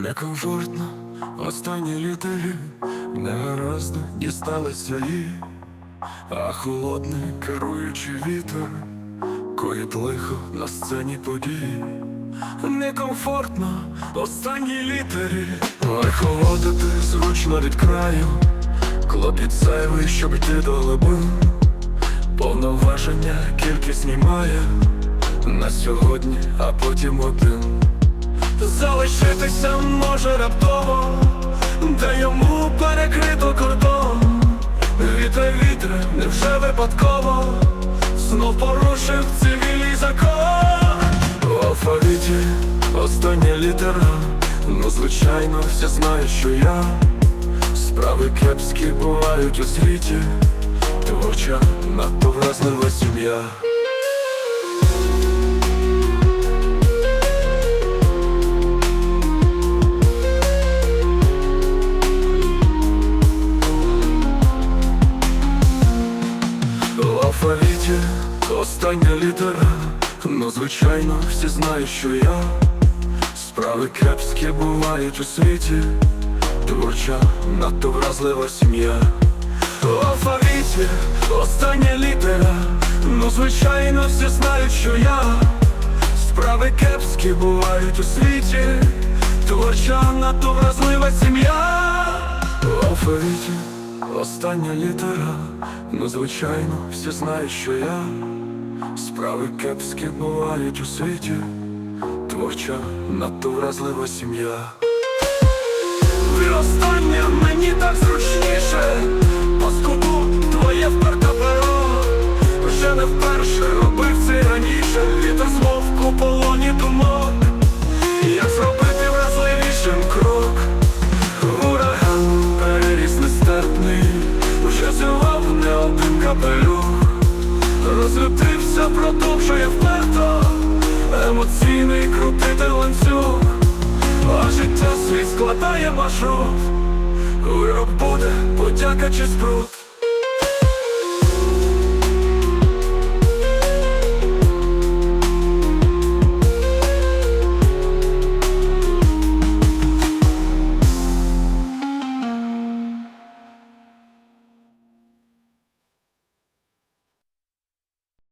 Некомфортно, останні літери негаразди дісталися їй, а холодний керуючий вітер коїть лихо на сцені подій. Некомфортно, останні літери лиховодити зручно від краю, клопіт зайвий, щоб йти до глибин. Повноваження кількість знімає на сьогодні, а потім один. Залишитися може раптово, де йому перекрито кордон. Вітре, вітре, невже випадково знов порушив цивільний закон. В алфавіті остання літера, ну звичайно, всі знають, що я справи кепські бувають у світі, творча надто вразлива сім'я. Остання літера, ну звичайно, всі знають, що я. Справи кепські бувають у світі, творча надто вразлива сім'я. В алфавіті остання літера, ну звичайно, всі знають, що я. Справи кепські бувають у світі, творча надто вразлива сім'я. В алфавіті остання літера, ну звичайно, всі знають, що я справи кепські бувають у світі, творча надто вразлива сім'я. Ви останнє мені так зручніше, розлютився, продовжує вперто, емоційний крутити ланцюг, а життя свій складає маршрут, Вирок буде, подяка чи спрут.